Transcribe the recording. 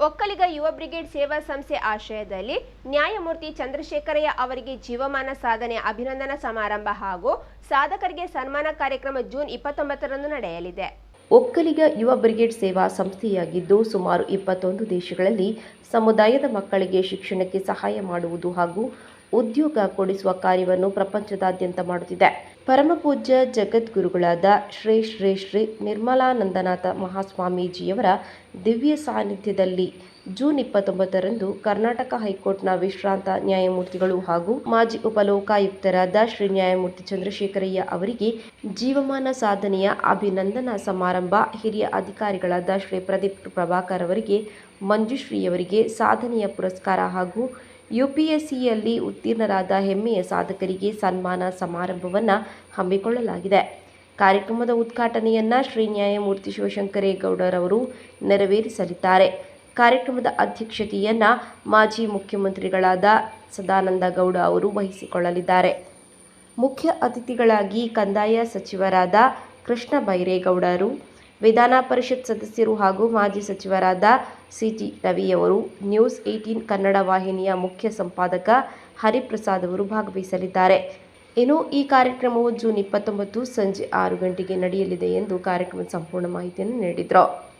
ಒಕ್ಕಲಿಗ ಯುವ ಬ್ರಿಗೇಡ್ ಸೇವಾ ಸಂಸ್ಥೆ ಆಶ್ರಯದಲ್ಲಿ ನ್ಯಾಯಮೂರ್ತಿ ಚಂದ್ರಶೇಖರಯ್ಯ ಅವರಿಗೆ ಜೀವಮಾನ ಸಾಧನೆ ಅಭಿನಂದನಾ ಸಮಾರಂಭ ಹಾಗೂ ಸಾಧಕರಿಗೆ ಸನ್ಮಾನ ಕಾರ್ಯಕ್ರಮ ಜೂನ್ ಇಪ್ಪತ್ತೊಂಬತ್ತರಂದು ನಡೆಯಲಿದೆ. ಒಕ್ಕಲಿಗ ಯುವ ಬ್ರಿಗೇಡ್ ಸೇವಾ ಸಂಸ್ಥೆಯಾಗಿದ್ದು ಸುಮಾರು ಇಪ್ಪತ್ತೊಂದು ದೇಶಗಳಲ್ಲಿ ಸಮುದಾಯದ ಮಕ್ಕಳಿಗೆ ಶಿಕ್ಷಣಕ್ಕೆ ಸಹಾಯ ಮಾಡುವುದು ಹಾಗೂ ಉದ್ಯೋಗ ಕೊಡಿಸುವ ಕಾರ್ಯವನ್ನು ಪ್ರಪಂಚದಾದ್ಯಂತ ಮಾಡುತ್ತಿದೆ. ಪರಮಪೂಜ್ಯ ಜಗದ್ಗುರುಗಳಾದ ಶ್ರೀ ಶ್ರೀ ಶ್ರೀ ನಿರ್ಮಲಾನಂದನಾಥ ಮಹಾಸ್ವಾಮೀಜಿಯವರ ದಿವ್ಯ ಸಾನ್ನಿಧ್ಯದಲ್ಲಿ ಜೂನ್ ಇಪ್ಪತ್ತೊಂಬತ್ತರಂದು ಕರ್ನಾಟಕ ಹೈಕೋರ್ಟ್ನ ವಿಶ್ರಾಂತ ನ್ಯಾಯಮೂರ್ತಿಗಳು ಹಾಗೂ ಮಾಜಿ ಉಪಲೋಕಾಯುಕ್ತರಾದ ಶ್ರೀ ನ್ಯಾಯಮೂರ್ತಿ ಚಂದ್ರಶೇಖರಯ್ಯ ಅವರಿಗೆ ಜೀವಮಾನ ಸಾಧನೆಯ ಅಭಿನಂದನಾ ಸಮಾರಂಭ, ಹಿರಿಯ ಅಧಿಕಾರಿಗಳಾದ ಶ್ರೀ ಪ್ರದೀಪ್ ಪ್ರಭಾಕರ್ ಅವರಿಗೆ ಮಂಜುಶ್ರೀಯವರಿಗೆ ಸಾಧನೆಯ ಪುರಸ್ಕಾರ ಹಾಗೂ ಯುಪಿಎಸ್ಸಿಯಲ್ಲಿ ಉತ್ತೀರ್ಣರಾದ ಹೆಮ್ಮೆಯ ಸಾಧಕರಿಗೆ ಸನ್ಮಾನ ಸಮಾರಂಭವನ್ನು ಹಮ್ಮಿಕೊಳ್ಳಲಾಗಿದೆ. ಕಾರ್ಯಕ್ರಮದ ಉದ್ಘಾಟನೆಯನ್ನು ಶ್ರೀ ನ್ಯಾಯಮೂರ್ತಿ ಶಿವಶಂಕರೇಗೌಡರವರು ನೆರವೇರಿಸಲಿದ್ದಾರೆ. ಕಾರ್ಯಕ್ರಮದ ಅಧ್ಯಕ್ಷತೆಯನ್ನು ಮಾಜಿ ಮುಖ್ಯಮಂತ್ರಿಗಳಾದ ಸದಾನಂದ ಗೌಡ ಅವರು ವಹಿಸಿಕೊಳ್ಳಲಿದ್ದಾರೆ. ಮುಖ್ಯ ಅತಿಥಿಗಳಾಗಿ ಕಂದಾಯ ಸಚಿವರಾದ ಕೃಷ್ಣ ಬೈರೇಗೌಡರು ವಿಧಾನ ಪರಿಷತ್ ಸದಸ್ಯರು ಹಾಗೂ ಮಾಜಿ ಸಚಿವರಾದ ಸಿಟಿ ರವಿಯವರು ನ್ಯೂಸ್ ಏಯ್ಟೀನ್ ಕನ್ನಡ ವಾಹಿನಿಯ ಮುಖ್ಯ ಸಂಪಾದಕ ಹರಿಪ್ರಸಾದ್ ಅವರು ಭಾಗವಹಿಸಲಿದ್ದಾರೆ. ಇನ್ನು ಈ ಕಾರ್ಯಕ್ರಮವು ಜೂನ್ ಇಪ್ಪತ್ತೊಂಬತ್ತು ಸಂಜೆ ಆರು ಗಂಟೆಗೆ ನಡೆಯಲಿದೆ ಎಂದು ಕಾರ್ಯಕ್ರಮದ ಸಂಪೂರ್ಣ ಮಾಹಿತಿಯನ್ನು ನೀಡಿದರು.